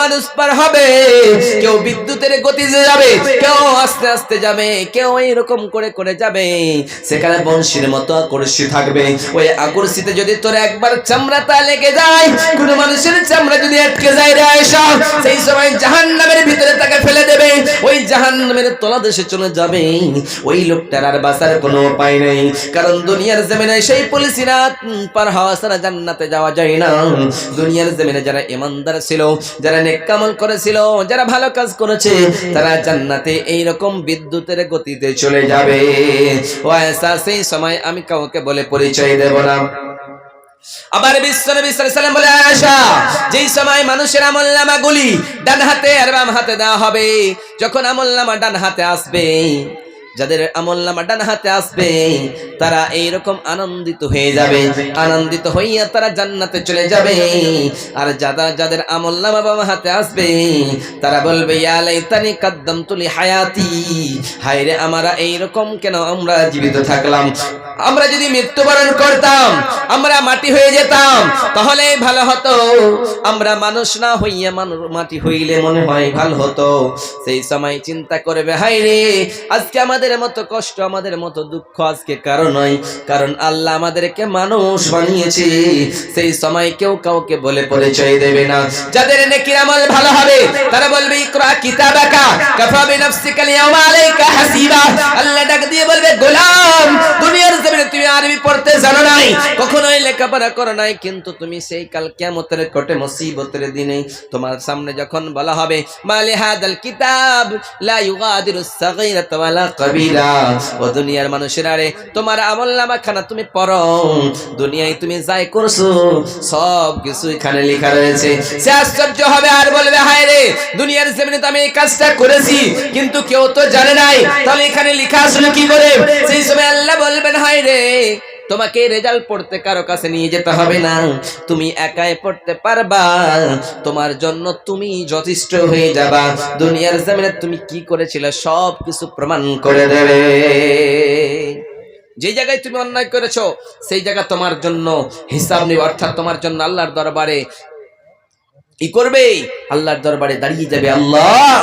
মানুষ পার হবে, কেউ বিদ্যুতের গতিতে যাবে, কেউ আস্তে আস্তে যাবে, কেউ এইরকম করে করে যাবে। সেখানে বংশীর মতো আকর্ষি থাকবে। ওই আকর্ষিতে যদি তোর একবার চামড়াটা লেগে যায়, কোন মানুষের চামড়া যদি আটকে যায় রে আয়েশা, সেই সময় জাহান্নামের ভিতরে তাকে ফেলে দেবে। ওই জাহান্নামের তলাদেশে চলে যাবে। ওই লোকটার আর বাঁচার কোনো উপায় নেই। কারণ দুনিয়ার জমিনে সেই পুলিশিরা পার হওয়া ছাড়া জান্নাতে যাওয়া যায় না। দুনিয়ার জমিনে যারা ইমানদার ছিল, যারা নেকামল করেছিল যারা ভালো কাজ করেছে তারা জান্নাতে এইরকম বিদ্যুতের গতিতে চলে যাবে। ও সেই সময় আমি কাউকে বলে পরিচয় দেব না। আবার বিশ্ব নবী সাল্লাল্লাহু বলে আয়েশা যেই সময় মানুষের আমলনামা গুলি ডান হাতে আর বাম হাতে দেওয়া হবে যখন আমলনামা ডান হাতে আসবে যাদের আমলনামা ডান হাতে আসবে, তারা এইরকম আনন্দিত হয়ে যাবে। আনন্দিত হইয়া তারা জান্নাতে চলে যাবে। আর যারা যাদের আমলনামা বাম হাতে আসবে, তারা বলবে, ইয়া লাইতানি কাদ্দামতু লি হায়াতি। হায়রে, আমরা কেন আমরা জীবিত থাকলাম? আমরা যদি মৃত্যুবরণ করতাম, আমরা মাটি হয়ে যেতাম, তাহলে ভালো হতো। আমরা মানুষ না হইয়া মানুষ মাটি হইলে মনে হয় ভালো হতো। সেই সময় চিন্তা করবে হাই রে আজকে আমাদের মতো কষ্ট, আমাদের মতো দুঃখ আজকে কারণ নয়। কারণ আল্লাহ আমাদেরকে মানুষ বানিয়েছে। সেই সময় কেউ কাউকে বলে পরিচয় দেবে না। যাদের নেকির আমল ভালো হবে, তারা বলবে, ইকরা কিতাবাকা, কাফা বিনাফসিকা আল-ইয়াওমা আলাইকা হাসিবা। আল্লাহ ডাক দিয়ে বলবে, গোলাম, দুনিয়ার জমিনে তুমি আরবি পড়তে জানো নাই, কখনোই লেখাপড়া করো নাই, কিন্তু তুমি সেই কাল কিয়ামতের কোটে মুসিবতের দিনে তোমার সামনে যখন বলা হবে, মালি হাদাল কিতাব, লা ইউগাদিরু সাগীরাতা ওয়ালা দুনিয়ার মানুষেরা রে তোমার আমলনামা খানা তুমি পড়ো। দুনিয়ায় তুমি যাই করছ সব কিছু এখানে লেখা রয়েছে। সে আশ্চর্য হবে, আর বলবে, হায় রে, দুনিয়ার জমিনে তো আমি এই কাজটা করেছি, কিন্তু কেউ তো জানে নাই। তাহলে এখানে লেখা আসলে কি করে? সেই সময় আল্লাহ বলবেন, হায় রে তোমাকে রেজাল্ট পড়তে কারও কাছে নিয়ে যেতে হবে না। তুমি একাই পড়তে পারবা। তোমার জন্য তুমি যথেষ্ট হয়ে যাবা। দুনিয়ার জমিনে তুমি কি করেছিলে সব কিছু প্রমাণ করে দেবে। যে জায়গায় তুমি অন্যায় করেছ, সেই জায়গা তোমার জন্য হিসাব নিবে। অর্থাৎ তোমার জন্য আল্লাহর দরবারে কি করবে। আল্লাহর দরবারে দাঁড়িয়ে যাবে আল্লাহ।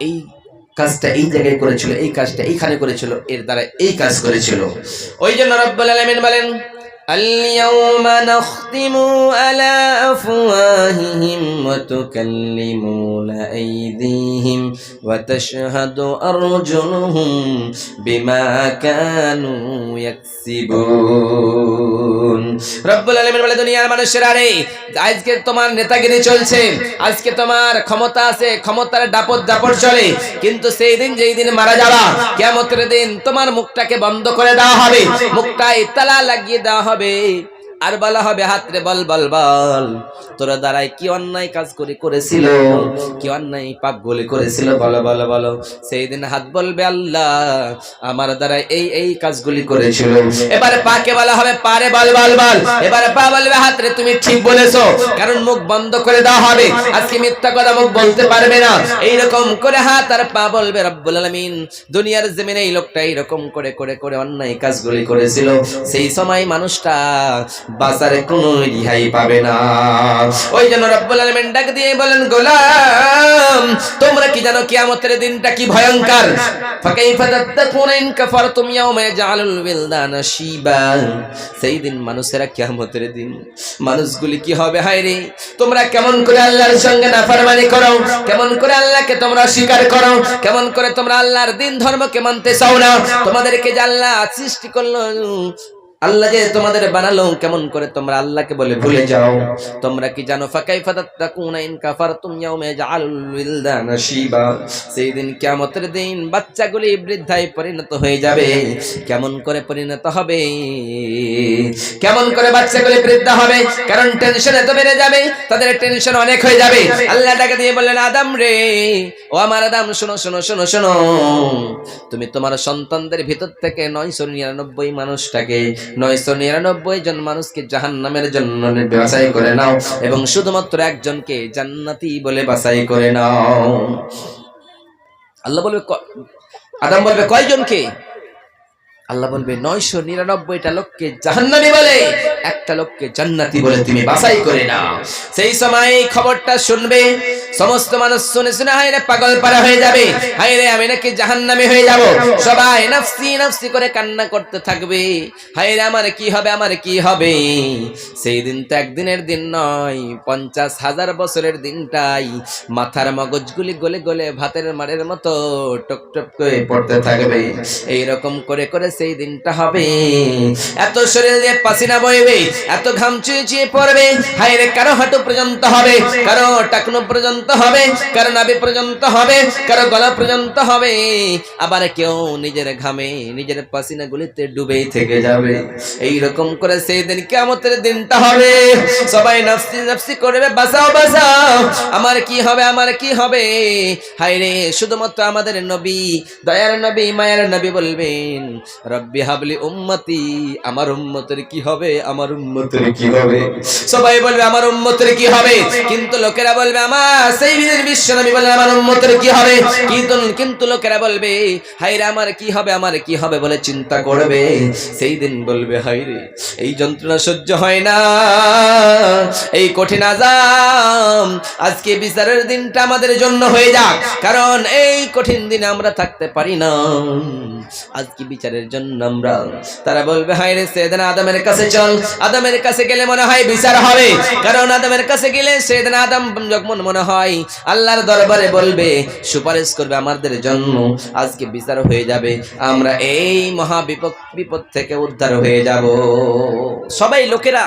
এই কাজটা এই জায়গায় করেছিল, এই কাজটা এইখানে করেছিল, এর দ্বারা এই কাজ করেছিল। ওই জন্য রব্বুল আলামিন বলেন اليوم نختم على أفواههم وتكلمنا أيديهم وتشهد أرجلهم بما كانوا يكسبون রব্বুল আলামিন বলে দুনিয়ার মানুষেরা রে আজকে তোমার নেতাগিরি চলছে আজকে তোমার ক্ষমতা আছে ক্ষমতার দাপট দাপট চলে কিন্তু সেই দিন যেই দিন মারা যাবা কিয়ামতের দিন তোমার মুখটাকে বন্ধ করে দেওয়া হবে মুখটায় তালা লাগিয়ে দেওয়া হবে যাবে আর বলা হবে হাতরে বল বল বল। তোরা দ্বারাই কি অন্যায় কাজ করে করেছিল? কি অন্যায় পাপ গুলি করেছিল? বলো বলো বলো। সেই দিন হাত বলবে আল্লাহ, আমার দ্বারা এই এই কাজগুলি করেছিল। এবারে পাকে বলা হবে, পারে বল বল বল। এবারে পা বলবে হাতরে তুমি ঠিক বলেছ। কারণ মুখ বন্ধ করে দেওয়া হবে। আজকে মিথ্যা কথা মুখ বলতে পারবে না। এইরকম করে হাত আর পা বলবে রব্বুল আলামিন। দুনিয়ার জমিনে এই লোকটা এইরকম করে করে করে অন্যায় কাজগুলি করেছিল। সেই সময় মানুষটা বাজারে কোনো রিহাই পাবে না। ওই জন্য রব্বুল আলামিন ডাক দিয়ে বলেন, গোলাম, তোমরা কি জানো কিয়ামতের দিনটা কি ভয়ঙ্কর? ফাকাইফা তাত্তাকুনা ইন কাফারতুম ইয়াওমা ইয়াজআলুল বিলদানা শিবা। সেই দিন মানুষেরা কিয়ামতের দিন, মানুষগুলি কি হবে? হায় রে, তোমরা কেমন করে আল্লাহর সঙ্গে নাফরমানি করো? কেমন করে আল্লাহকে তোমরা স্বীকার করো? কেমন করে তোমরা আল্লাহর দিন ধর্মকে মানতে চাও না? তোমাদেরকে যে আল্লাহ সৃষ্টি করল আল্লাহ যে তোমাদের বানালো কেমন করে তোমরা আল্লাহকে বলে ভুলে যাও। তোমরা কি জানো ফাকাই ফাতাত্তাকুনা ইন কাফারতুম ইয়াউমা ইয়াজআলুল বিলদানা শিবা সেই দিন কিয়ামতের দিন বাচ্চাগুলি বৃদ্ধায় পরিণত হয়ে যাবে। কেমন করে পরিণত হবে? কেমন করে বাচ্চাগুলি বৃদ্ধ হবে? কারণ টেনশন এত বেড়ে যাবে তাদের টেনশন অনেক হয়ে যাবে। আল্লাহ টাকা দিয়ে বললেন আদম রে ও আমার আদম শোনো শোনো শোনো শোনো। তুমি তোমার সন্তানদের ভিতর থেকে নয়শো নিরানব্বই মানুষটাকে নয়শো নিরানব্বই জন মানুষকে জাহান নামের জন্য বাছাই করে নাও এবং শুধুমাত্র একজনকে জান্নাতি বলে বাছাই করে নাও। আল্লাহ বলবে আদাম বলবে, কয়জনকে? আল্লাহ বলবে, নয়শো নিরানব্বইটা লোককে জাহান্নামী বলে, একটা লোককে জান্নাতি বলে তুমি বাছাই করে নাও। সেই সময় খবরটা শুনবে, সমস্ত মানুষ শুনে শুনে হায় রে পাগল পারা হয়ে যাবে হায় রে আমি নাকি জাহান্নামে হয়ে যাব। সবাই নাফসি নাফসি করে কান্না করতে থাকবে হায় রে আমার কি হবে, আমার কি হবে? সেই দিন তো একদিনের দিন নয়, পঞ্চাশ হাজার বছরের দিনটাই, মাথার মগজগুলি গলে গলে ভাতের মারের মতো টক টক করে পড়তে থাকবে। এইরকম করে করে সেই দিনটা হবে। এত শরীর দিয়ে পাসিনা বইবে, এত ঘাম চুয়ে চুয়ে পড়বে হায় রে কারও হাঁটু পর্যন্ত হবে, কারও টাকনো পর্যন্ত হবে, কারও নাভি পর্যন্ত হবে, কারও গলা পর্যন্ত হবে। আবার কেউ নিজের ঘামে, নিজের পাসিনা গুলিতে ডুবেই থেকে যাবে। এই রকম করে সেই দিন কেমতের দিনটা হবে। সবাই নাফসি নাফসি করবে বাঁচাও বাঁচাও আমার কি হবে, আমার কি হবে? হায় রে শুধুমাত্র আমাদের নবী, দয়ার নবী, মায়ের নবী বলবেন রব্বি হাবলি উম্মতি আমার উম্মতের কি হবে? আমার উম্মতের কি হবে? সবাই বলবে আমার উম্মতের কি হবে? কিন্তু লোকেরা বলবে আমার সেই দিনের বিশ্ব নবী বলে আমার উম্মতের কি হবে? কিন্তু কিন্তু লোকেরা বলবে হায়রে আমার কি হবে? আমার কি হবে বলে চিন্তা করবে। সেই দিন বলবে হায়রে এই যন্ত্রণা সহ্য হয় না। এই কঠিন আজাম আজকে বিচারের দিনটা আমাদের জন্য হয়ে যাক। কারণ এই কঠিন দিনে আমরা থাকতে পারি না। আজকে বিচারের জন্য আমরা তারা বলবে, হায় রে সেদিন আদমের কাছে চল। আদমের কাছে গেলে মনে হয় বিচার হবে। কারণ আদমের কাছে গেলে সেদিন আদম যখন মনে হয়, আল্লাহর দরবারে বলবে, সুপারিশ করবে আমাদের জন্য। আজকে বিচার হয়ে যাবে। আমরা এই মহা বিপদ বিপদ থেকে উদ্ধার হয়ে যাব। সবাই লোকেরা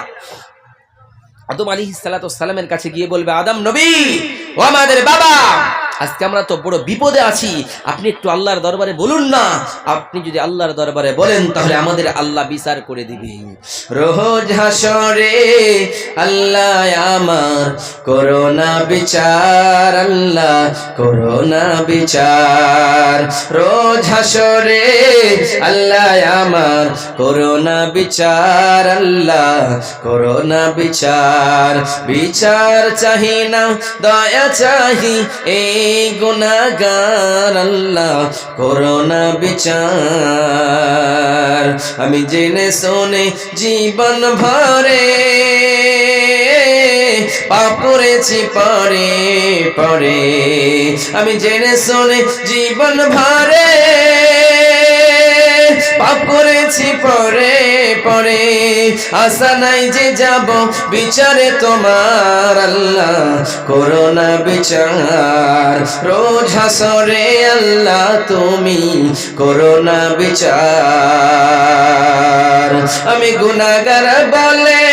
আদম আলী সালামের কাছে গিয়ে বলবে, আদম নবী, ও আমাদের বাবা আজকে আমরা তো বড় বিপদে আছি। আপনি একটু আল্লাহর দরবারে বলুন না। আপনি যদি আল্লাহর দরবারে বলেন, তাহলে আমাদের আল্লাহ বিচার করে দিবে। রোজ হাসরে আল্লাহ আমার করোনা বিচার, আল্লাহ করোনা বিচার। রোজ হাসরে আল্লাহ আমার করোনা বিচার, আল্লাহ করোনা বিচার। বিচার চাহি না, দয়া চাহি, এই গুনাগার আল্লাহ, করোনা বিচার। আমি জেনে শোনে জীবন ভরে পাপ করেছি, পরে পরে। আমি জেনে শোনে জীবন ভরে করেছি পরে পরে। আশা নাই যে যাব বিচারে তোমার আল্লাহ। করোনা বিচার, রোজ হাসরে আল্লাহ তুমি করোনা বিচার। আমি গুনাগার বলে,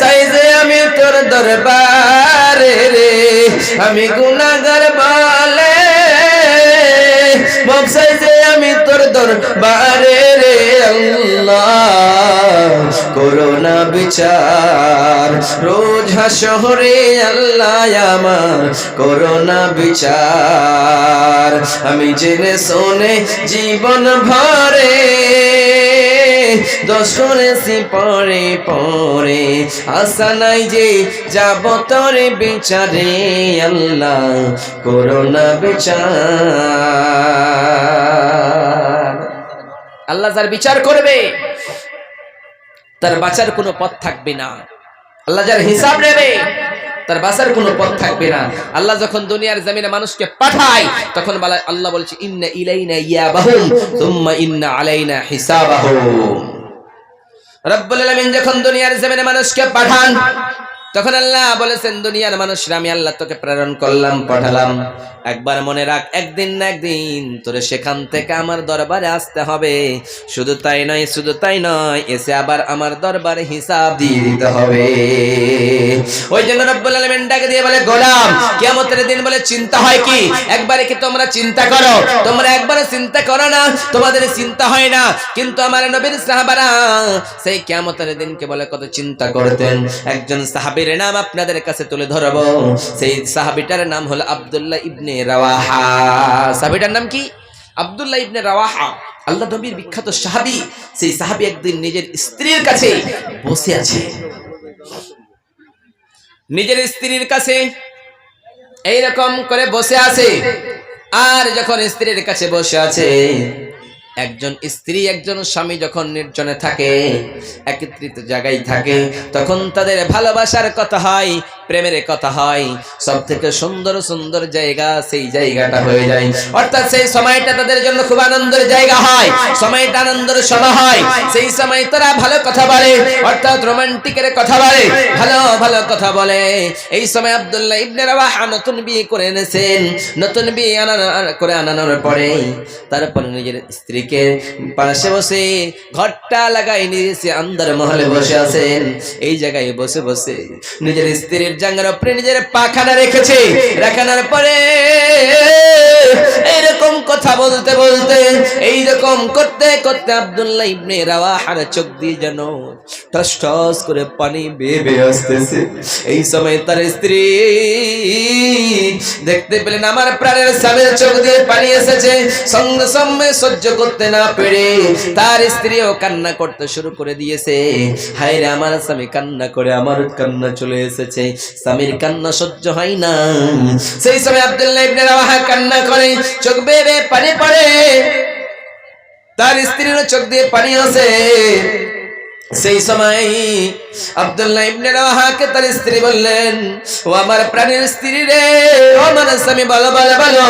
সাইজে আমি তোর দরবারে রে। আমি গুনাগার বলে তোর দরবারে রে আল্লাহ। করোনা বিচার, রোজ শহরে আল্লাহ আমার। করোনা বিচার, আমি জেনে শোনে জীবন ভরে। দোষ করেছি পরে পরে। আশা নাই যে যাব তোরে বিচারে আল্লাহ, করোনা বিচার। আল্লাহ যার বিচার করবে, তার বাঁচার কোনো পথ থাকবে না। আল্লাহ যার হিসাব নেবে তার বাঁচার কোনো পথ থাকবে না। আল্লাহ যখন দুনিয়ার জমিনে মানুষকে পাঠায়, তখন বলা আল্লাহ বলছে, ইন্না ইলাইনা ইয়াবাহুম, সুম্মা ইন্না আলাইনা হিসাবাহুম। রব্বুল আলামিন যখন দুনিয়ার জমিনে মানুষকে পাঠান তখন আল্লাহ বলেছেন, দুনিয়ার মানুষরা, আমি আল্লাহ তোকে প্রেরণ করলাম, পাঠালাম। একবার মনে রাখ, একদিন না একদিন তোরে সেখান থেকে আমার দরবারে আসতে হবে। শুধু তাই নয়, শুধু তাই নয়, এসে আবার আমার দরবারে হিসাব দিয়ে দিতে হবে। ওই জন্য রব্বুল আলামিন ডাকে দিয়ে বলে, গোলাম, কিয়ামতের দিন বলে চিন্তা হয় কি? একবারে কি তোমরা চিন্তা করো? তোমরা একবারে চিন্তা করো না, তোমাদের চিন্তা হয় না। কিন্তু আমার নবীর সাহাবারা সেই কিয়ামতের দিনকে বলে কত চিন্তা করতেন। একজন সাহাবীর নাম আপনাদের কাছে তুলে ধরবো। সেই সাহাবিটার নাম হলো আবদুল্লাহ ইবনে রাওয়াহা। সাহাবিটার নাম কি? আব্দুল্লাহ ইবনে রাওয়াহা আল্লাহ নবীর বিখ্যাত সাহাবি। সেই সাহাবী একদিন নিজের স্ত্রীর কাছে বসে আছে। নিজের স্ত্রীর কাছে এইরকম করে বসে আছে। আর যখন স্ত্রীর কাছে বসে আছে একজন স্ত্রী, একজন স্বামী যখন নির্জনে থাকে, একত্রিত জায়গায় থাকে, তখন তাদের ভালোবাসার কথা হয়। প্রেমের কথা হয় সব থেকে সুন্দর সুন্দর জায়গা সেই জায়গাটা হয়ে যায়। অর্থাৎ সেই সময়টা তাদের জন্য খুব আনন্দের জায়গা হয়, সময়টা আনন্দের সময় হয়। সেই সময় তারা ভালো কথা বলে, অর্থাৎ রোমান্টিকের কথা বলে, ভালো ভালো কথা বলে। এই সময় আব্দুল্লাহ ইবনে রাওয়াহা নতুন বিয়ে করে এনেছেন। নতুন বিয়ে আনা করে আনানোর পরে তারপরে নিজের স্ত্রীকে পাশে বসে ঘরটা লাগাই নিয়েছে আন্দার মহলে বসে আছেন। এই জায়গায় বসে বসে নিজের স্ত্রীর জাঙ্গার উপরে নিজের পাখানা রেখেছে। রাখানোর পরে এইরকম কথা বলতে বলতে, এইরকম করতে করতে আব্দুল্লাহ ইবনে রাওয়াহার চোখ দিয়ে যেন টস টস করে পানি বেয়ে বেয়ে আসতেছে। এই সময় তার স্ত্রী দেখতে পেলেন আমার প্রাণের স্বামীর চোখ দিয়ে পানি এসেছে। সঙ্গে সঙ্গে সহ্য করতে না পেরে তার স্ত্রীও কান্না করতে শুরু করে দিয়েছে। হায় রে আমার স্বামী কান্না করে আমার কান্না চলে এসেছে। স্বামীর কান্না সহ্য হয় না। সেই সময় আব্দুল্লাহ ইবনে রাওয়াহা কান্না করে, চোখ বেয়ে পানি পড়ে। তার স্ত্রীর চোখ দিয়ে পানি আসে। সেই সময় আব্দুল্লাহ ইবনে রাওয়াহাকে তার স্ত্রী বললেন, ও আমার প্রাণের স্ত্রী রে, ও আমার স্বামী বলো বলো বলো,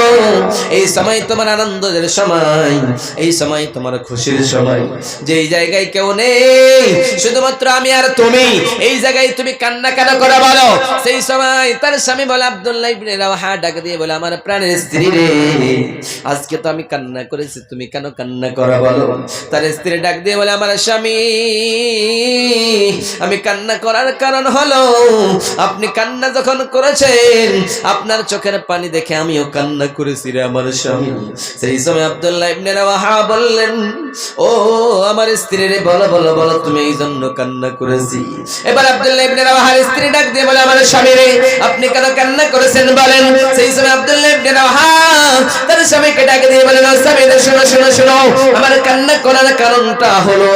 এই সময় তোমার আনন্দের সময়, এই সময় তোমার খুশির সময়। যেই জায়গায় কেউ নেই, শুধুমাত্র আমি আর তুমি, এই জায়গায় তুমি কান্না কেন করে বলো? সেই সময় তার স্বামী বলে, আব্দুল্লাহ ইবনে রাওয়াহা ডাক দিয়ে বলে, আমার প্রাণের স্ত্রী রে, আজকে তো আমি কান্না করেছি, তুমি কেন কান্না করো বলো? তার স্ত্রী ডাক দিয়ে বলে, আমার স্বামী আমি কান্না করার কারণ হলো আপনি কান্না যখন করেছেন আপনার চোখের পানি দেখে আমিও কান্না করেছি রে আমার স্বামী। সেই সময় আব্দুল্লাহ ইবনে রাওয়াহা বললেন ও আমার স্ত্রী রে বলো বলো বলো তুমি এই জন্য কান্না করেছি। এবার আব্দুল্লাহ ইবনে রাওয়াহার স্ত্রী ডাক দিয়ে বলে আমার স্বামী রে আপনি কেন কান্না করেছেন বলেন? সেই সময় আব্দুল্লাহ ইবনে রাওয়াহা তার স্বামীকে ডাক দিয়ে বলেন "ও স্বামী রে, শোনো শোনো শোনো আমার কান্না করার কারণটা হলো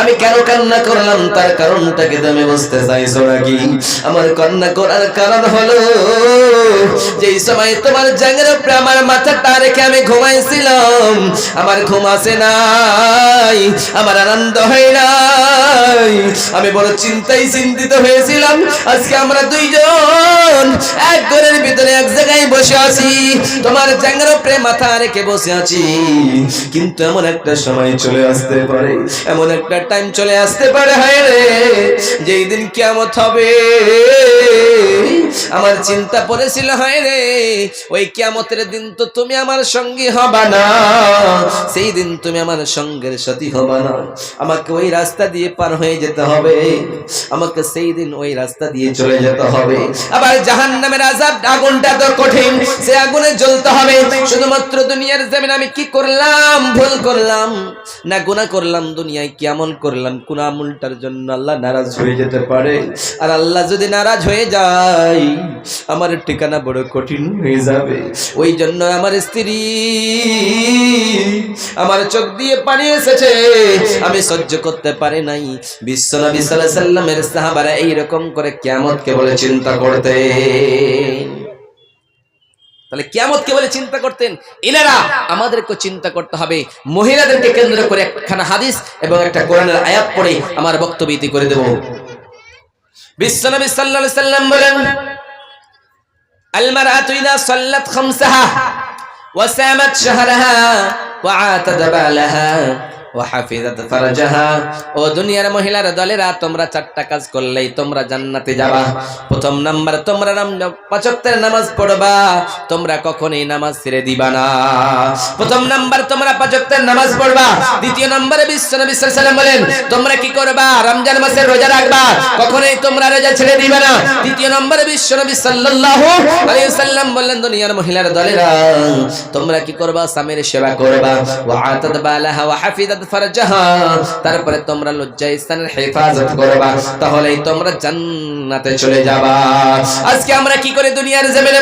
আমি কেন কান্না করলাম তার কারণটাকে তুমি বুঝতে চাইছো নাকি? আমার কান্না করার কারণ হলো যেই সময় তোমার জাঙ্গের উপরে আমার মাথাটা রেখে আমি ঘুমাইছিলাম। আমার ঘুম আসে নাই, আমার আনন্দ হয় নাই। আমি বড় চিন্তায় চিন্তিত হয়েছিলাম। আজকে আমরা দুইজন এক ঘরের ভিতরে এক জায়গায় বসে আছি। তোমার জাঙ্গের উপরে মাথা রেখে বসে আছি। কিন্তু এমন একটা সময় চলে আসতে পারে, এমন একটা টাইম চলে আসতে পারে, হায় রে। যেই দিন কিয়ামত হবে। আমার চিন্তা পড়েছিল, হয় রে, ওই কিয়ামতের দিন তো তুমি আমার সঙ্গী হবা না। সেই দিন তুমি আমার সঙ্গের সাথী হবা না। আমাকে ওই রাস্তা দিয়ে পার হয়ে যেতে হবে। আমাকে সেই দিন ওই রাস্তা দিয়ে চলে যেতে হবে। আবার জাহান নামের আজাব আগুনটা তো কঠিন, সে আগুনে জ্বলতে হবে। শুধুমাত্র দুনিয়ার জমিন আমি কি করলাম? ভুল করলাম। না গুনাহ করলাম, দুনিয়ায় কি আমল করলাম? কোন আমলটার জন্য আল্লাহ নারাজ হয়ে যেতে পারে। আর আল্লাহ যদি নারাজ হয়ে যায় আমার ঠিকানা বড় কঠিন হয়ে যাবে। ওই জন্য আমার স্ত্রী আমার চোখ দিয়ে পানি এসেছে। আমি সহ্য করতে পারি নাই। বিশ্বনবী সাল্লাল্লাহু আলাইহি সাল্লামের সাহাবারা এইরকম করে কিয়ামতকে বলে চিন্তা করতে তাহলে কিয়ামতকে বলে চিন্তা করতেন। এনারা আমাদেরকে চিন্তা করতে হবে। মহিলাদেরকে কেন্দ্র করে একখানা হাদিস এবং একটা কোরআনের আয়াত পড়ে আমার বক্তব্য ইতি করে দেব। বিশ্বনবী সাল্লাল্লাহু সাল্লাম বলেন আল মারআতু ইযা সাল্লাত খামসাহা ওয়া ও দুনিয়ার মহিলার দলেরা, তোমরা চারটা কাজ করলেই তোমরা জান্নাতে যাবা। প্রথম তোমরা নাম নামাজ পড়বা। তোমরা নামাজ ছেড়ে দিবা না। প্রথম তোমরা নামাজ পড়বা। দ্বিতীয় নম্বরে বিশ্ব বলেন, তোমরা কি করবা? রমজান মাসের রোজা রাখবা? কখনোই তোমরা রোজা ছেড়ে দিবা না। তৃতীয় নম্বরে বিশ্ব নবী বললেন, দুনিয়ার মহিলার দলেরা, তোমরা কি করবা? স্বামীর সেবা করবা। তারপরে তোমরা লজ্জা স্থানের হেফাজত করবা, তাহলেই তোমরা জান্নাতে চলে যাবা। আজকে আমরা কি করে দুনিয়ার জমিনে